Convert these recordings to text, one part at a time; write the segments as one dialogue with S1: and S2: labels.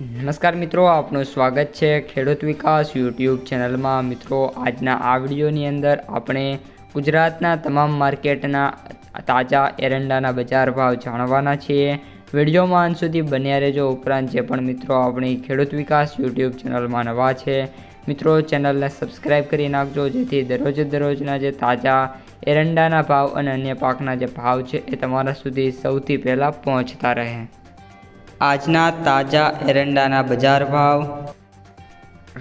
S1: નમસ્કાર મિત્રો, આપનું સ્વાગત છે ખેડૂત વિકાસ યુટ્યુબ ચેનલમાં. મિત્રો, આજના આ વિડીયોની અંદર આપણે ગુજરાતના તમામ માર્કેટના તાજા એરંડાના બજાર ભાવ જાણવાના છીએ. વિડીયોમાં અંત સુધી બન્યા રહેજો. ઉપરાંત જે પણ મિત્રો આપણી ખેડૂત વિકાસ યુટ્યુબ ચેનલમાં નવા છે, મિત્રો, ચેનલને સબસ્ક્રાઈબ કરી નાખજો. જેથી દરરોજ દરરોજના જે તાજા એરંડાના ભાવ અને અન્ય પાકના જે ભાવ છે, એ તમારા સુધી સૌથી પહેલાં પહોંચતા રહે. આજના તાજા એરંડાના બજાર ભાવ.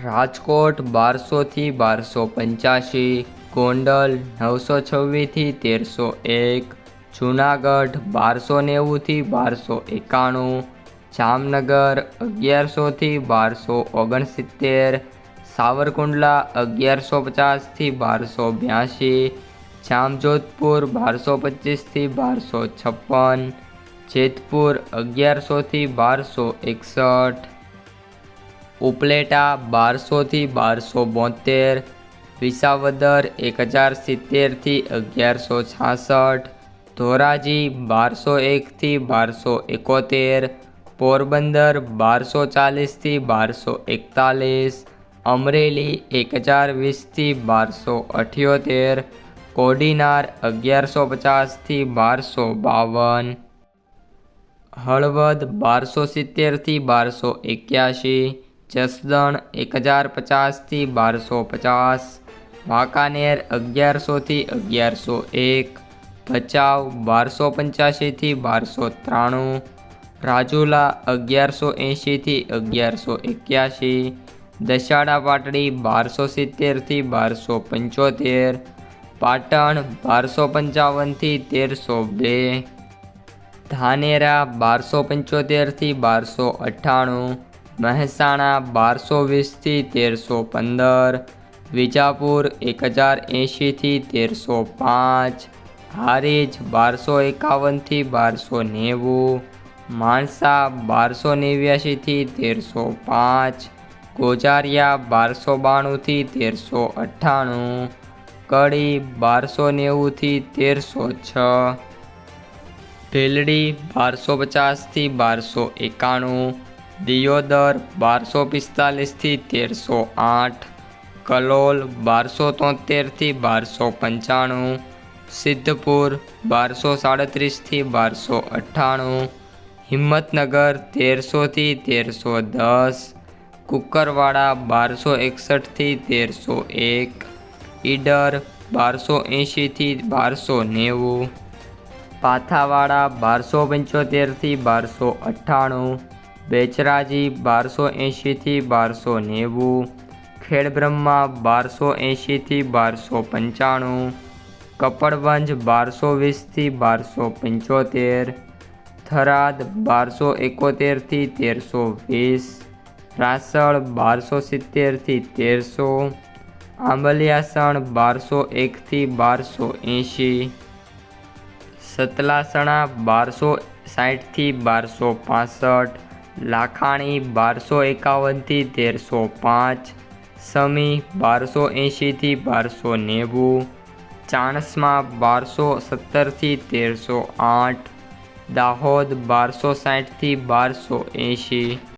S1: રાજકોટ બારસોથી બારસો પંચ્યાસી, ગોંડલ નવસો છવ્વીસથી તેરસો એક, જૂનાગઢ બારસો નેવુંથી બારસો એકાણું, જામનગર અગિયારસોથી બારસો ઓગણસિત્તેર, સાવરકુંડલા અગિયારસો પચાસથી બારસો બ્યાસી, જામજોધપુર બારસો પચીસથી બારસો છપ્પન જેતપુર અગિયારસોથી બારસો એકસઠ, ઉપલેટા બારસોથી બારસો બોતેર, વિસાવદર એક હજાર સિત્તેરથી અગિયારસો છાસઠ, ધોરાજી બારસો એકથી બારસો એકોતેર, પોરબંદર બારસો ચાલીસથી બારસો એકતાલીસ, અમરેલી એક હજાર વીસથી બારસો અઠ્યોતેર, કોડીનાર અગિયારસો પચાસથી બારસો બાવન. હળવદ બારસો સિત્તેરથી બારસો એક્યાસી જસદણ એક હજાર પચાસથી બારસો પચાસ, વાંકાનેર અગિયારસોથી અગિયારસો એક, ભચાઉ બારસો પંચ્યાસીથી બારસો ત્રાણું, રાજુલા અગિયારસો એંશીથી અગિયારસો એક્યાસી દશાડા પાટડી બારસો સિત્તેરથી બારસો પંચોતેર, પાટણ બારસો પંચાવનથી તેરસો બે ધાનેરા બારસો પંચોતેરથી બારસો અઠ્ઠાણું, મહેસાણા બારસો વીસથી તેરસો પંદર, વિજાપુર એક હજાર એંશીથી તેરસો પાંચ, હારીજ બારસો એકાવનથી બારસો નેવું, માણસા બારસો નેવ્યાસીથી તેરસો પાંચ, ગોજારિયા બારસો બાણુંથી તેરસો અઠ્ઠાણું, કડી બારસો નેવુંથી તેરસો છ ભીલડી બારસો પચાસથી બારસો એકાણું, દિયોદર બારસો પિસ્તાલીસથી તેરસો આઠ, કલોલ બારસો તોતેરથી બારસો પંચાણું, સિદ્ધપુર બારસો સાડત્રીસથી બારસો અઠ્ઠાણું, હિંમતનગર તેરસોથી તેરસો દસ, કુકરવાડા બારસો એકસઠથી તેરસો એક, ઈડર બારસો એંશીથી બારસો નેવું પાથાવાડા બારસો પંચોતેરથી બારસો અઠ્ઠાણું, બેચરાજી બારસો એંશીથી બારસો નેવું, ખેડબ્રહ્મા બારસો એંશીથી બારસો પંચાણું, કપડવંજ બારસો વીસથી બારસો પંચોતેર, થરાદ બારસો એકોતેરથી તેરસો વીસ, રાસળ બારસો સિત્તેરથી તેરસો, આંબલિયાસણ બારસો એકથી બારસો એંશી સતલાસણા બારસો સાઠથી બારસો પાસઠ, લાખાણી બારસો એકાવનથી તેરસો પાંચ, સમી બારસો એંશીથી બારસો નેવું, ચાણસમાં બારસો સત્તરથી તેરસો આઠ, દાહોદ બારસો સાઠથી બારસો એંશી.